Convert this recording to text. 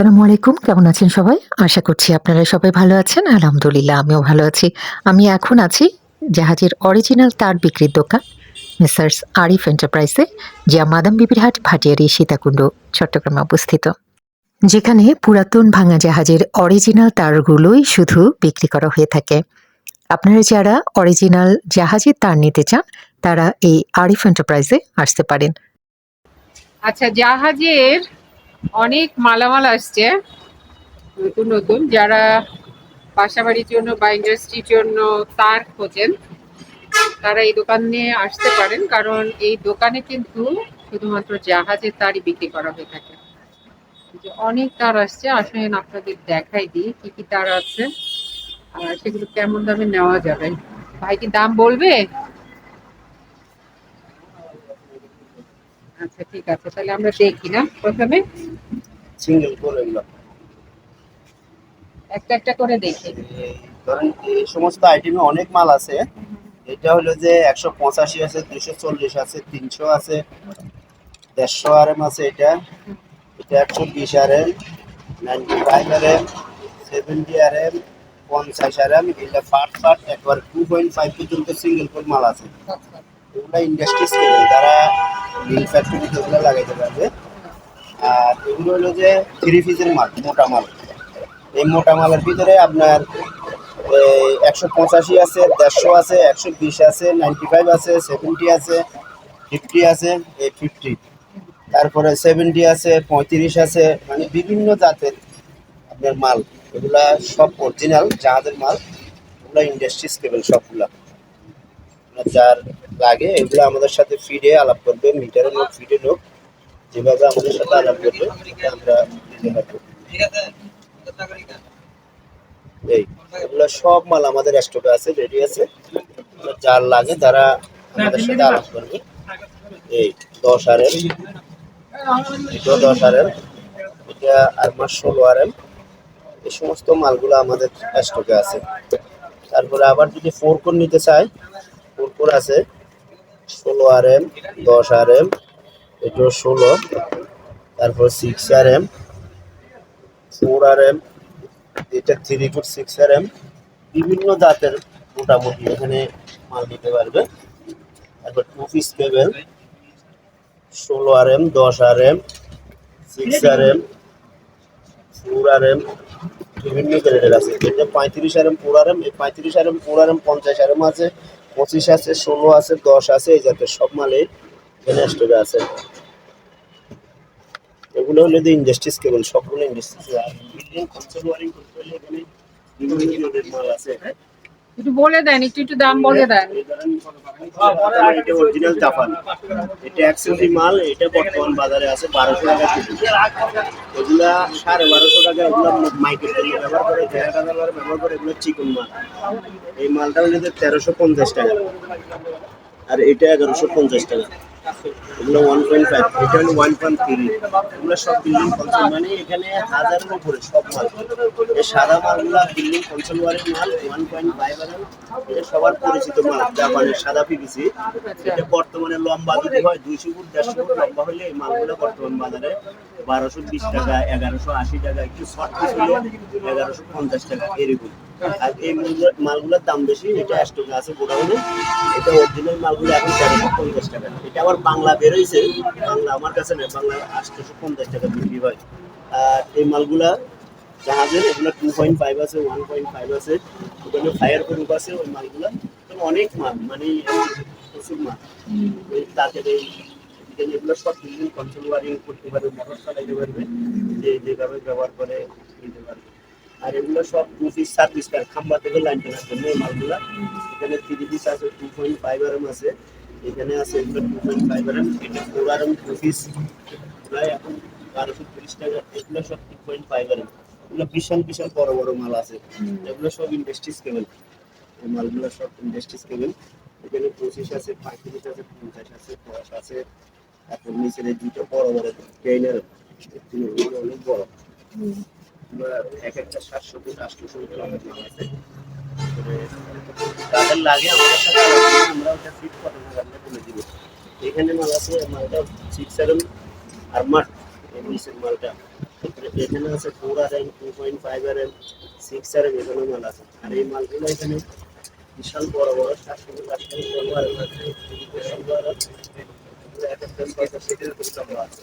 আসসালামু আলাইকুম, কেমন আছেন সবাই? আশা করছি আপনারা সবাই ভালো আছেন, আলহামদুলিল্লাহ আমিও ভালো আছি। আমি এখন আছি জাহাজের অরিজিনাল তার বিক্রির দোকান মিসার্স আরিফ এন্টারপ্রাইজে যা মাদাম বিবির হাট ভাটিয়ারি সীতাকুণ্ড, চট্টগ্রামে অবস্থিত। যেখানে পুরাতন ভাঙা জাহাজের অরিজিনাল তারগুলোই শুধু বিক্রি করা হয়ে থাকে। আপনারা যারা অরিজিনাল জাহাজের তার নিতে চান, তারা এই আরিফ এন্টারপ্রাইজে আসতে পারেন। আচ্ছা জাহাজের অনেক মালামাল আসছে, নতুন নতুন, যারা বাসাবাড়ির জন্য বা ইন্ডাস্ট্রির জন্য তার খোঁজেন, তারা এই দোকানে আসতে পারেন, কারণ এই দোকানে কিন্তু শুধুমাত্র জাহাজের তারই বিক্রি করা হয়ে থাকে। অনেক তার আসছে আসেন আপনাদের দেখাই দিই কি কি তার আছে, আর সেগুলো কেমন দামে নেওয়া যাবে। ভাই কি দাম বলবে? আচ্ছা ঠিক আছে, তাহলে আমরা দেখি না প্রথমে। সিঙ্গেল করে এগুলো। একটা একটা করে দেখি। ধরেন এই সমস্ত আইটেমে অনেক মাল আছে। এটা হলো যে একশো পঁচাশি আছে দুশো চল্লিশ আছে তিনশো আছে দেড়শো আর এম আছে এটা। এটা একশো বিশ R M ninety five R M seventy R M পঞ্চাশ আর এম এগুলো ফার্ট ফার্ট একবার টু পয়েন্ট ফাইভ পর্যন্ত সিঙ্গেল কোড মাল আছে। এগুলো ইন্ডাস্ট্রি স্কেল যারা মিল ফ্যাক্টরিতে ওগুলো লাগাইতে পারবে আর এগুলো হলো যে থ্রি পিসের মাল, মোটা মাল। এই মোটা মালের ভিতরে আপনার একশো পঁচাশি আছে, দেড়শো আছে, একশো বিশ আছে নাইনটি ফাইভ আছে সেভেন্টি আছে ফিফটি আছে, এই ফিফটি তারপরে সেভেন্টি আছে, পঁয়ত্রিশ আছে মানে বিভিন্ন জাতের আপনার মাল। এগুলা সব অরিজিনাল জাহাজের মাল। এগুলো ইন্ডাস্ট্রি স্কেবল সবগুলা। যার লাগে, এগুলো আমাদের সাথে ফিডে আলাপ করবে মিটারের লোক ফিডে লোক যেভাবে আমাদের সাথে আলাপ করবে, আমরা এই, এগুলো সব মাল আমাদের স্টকে আছে রেডি আছে। যার লাগে তারা আমাদের সাথে আলাপ করবে। এই, দশ আর এটা দশ আর এম এটা আর মাস ষোলো আর এম এই সমস্ত মালগুলো আমাদের স্টকে আছে। তারপরে আবার যদি ফোর কোর নিতে চাই ফোর কোর আছে। ষোলো আর এম, দশ আর এম এটাও ষোলো তারপর six R M four R M এটা three foot six R M বিভিন্ন জাতের মোটামুটি এখানে মাল নিতে পারবে তারপর টু পিস কেবেল ষোলো আর এম দশ R M six R M four R M বিভিন্ন গ্রেডের আছে এটা পঁয়ত্রিশ R M four R M এই পঁয়ত্রিশ R M four R M পঞ্চাশ আর এম আছে পঁচিশ আছে ষোলো আছে দশ আছে এই জাতের সব মালে এখানে স্টোরে আছে। এগুলো হলো যে ইন্ডাস্ট্রিজ কেবল সবগুলো ইন্ডাস্ট্রিজ আছে একটু বলে দেন একটু একটু দাম বলে দেন। এটা অরিজিনাল জাপান। এটা মাল এটা বর্তমান বাজারে আছে বারোশো টাকা কেজি। এগুলা সাড়ে বারোশো টাকা এগুলো মাইকের জন্য ব্যবহার করে দেড় টাকা ব্যবহার করে এগুলো চিকন মাল। এই মালটা হলো তেরোশো পঞ্চাশ টাকা। আর এটা এগারোশো পঞ্চাশ টাকা। এগুলো ওয়ান পয়েন্ট ফাইভ এটা হলো ওয়ান পয়েন্ট থ্রি এগুলো সব বিল্ডিং কনসোল মানে এখানে উপরে সব মাল। এই সাদা বিল্ডিং কনসোল মাল ওয়ান পয়েন্ট ফাইভ এটা সবার পরিচিত মাল, জাপানের সাদা পিভিসি এটা বর্তমানে লম্বা যদি হয়, দুইশো ফুট, দেড়শো ফুট লম্বা হলে এই মালগুলো বর্তমান বাজারে বারোশো বিশ টাকা, এগারোশো আশি টাকা, একটু শর্ট পিস হলে এগারোশো পঞ্চাশ টাকা, এরকম। আর এই মালগুলো- মালগুলোর দাম বেশি, এটা স্টকে আছে গোডাউনে। এটা অরিজিনাল মালগুলো এখন তেরোশো পঞ্চাশ টাকা। এটা আবার বাংলা বেরোইছে, বাংলা আমার কাছে নেই, বাংলা আটশোশো পঞ্চাশ টাকা বিক্রি হয়। আর এই মালগুলা জাহাজের, এগুলো টু পয়েন্ট ফাইভ আছে ওয়ান পয়েন্ট ফাইভ আছে, ওখানে ফায়ার প্রুফ আছে ওই মালগুলা। অনেক মাল মানে প্রচুর মাল। ওই তাদের এই এগুলো সব কন্ট্রোল ওয়ারিং করতে পারবে মোটর চালাইতে পারবে, যে যেভাবে ব্যবহার করে নিতে পারবে। আর এগুলো সব টু পিস সার্ভিস কার। খাম্বা থেকে লাইন টানার এই মালগুলা। এখানে থ্রি পিস আছে two point five R M আছে। এখানে আছে এগুলো two point five R M এটা four R M two piece প্রায় এখন বারোশো তিরিশ টাকা। এগুলো সব two point five R M এগুলো বিশাল বিশাল বড় বড় মাল আছে। এগুলো সব ইন্ডাস্ট্রিজ কেবল এই মালগুলো সব ইন্ডাস্ট্রিজ কেবল এখানে পঁচিশ আছে, পঁয়ত্রিশ আছে, পঞ্চাশ আছে, দশ আছে। তারপর এই দুটো বড় বড় ট্রেনার অনেক বড়। এক একটা সাতশো ফুট আটশো ফুট আছে তাদের লাগে আমাদের সাথে আমরা ওটা ফিট কত বলে দিব। এখানে মাল আছে, মালটা সিক্স সেভেন আর মাঠ, এই মালটা। এখানে আছে four R M two point five R M six R M এখানে মাল আছে। আর এই মালগুলো এখানে বিশাল বড় বড় সাতশো আছে। আর এক একটা লিটারের করে লম্বা আছে।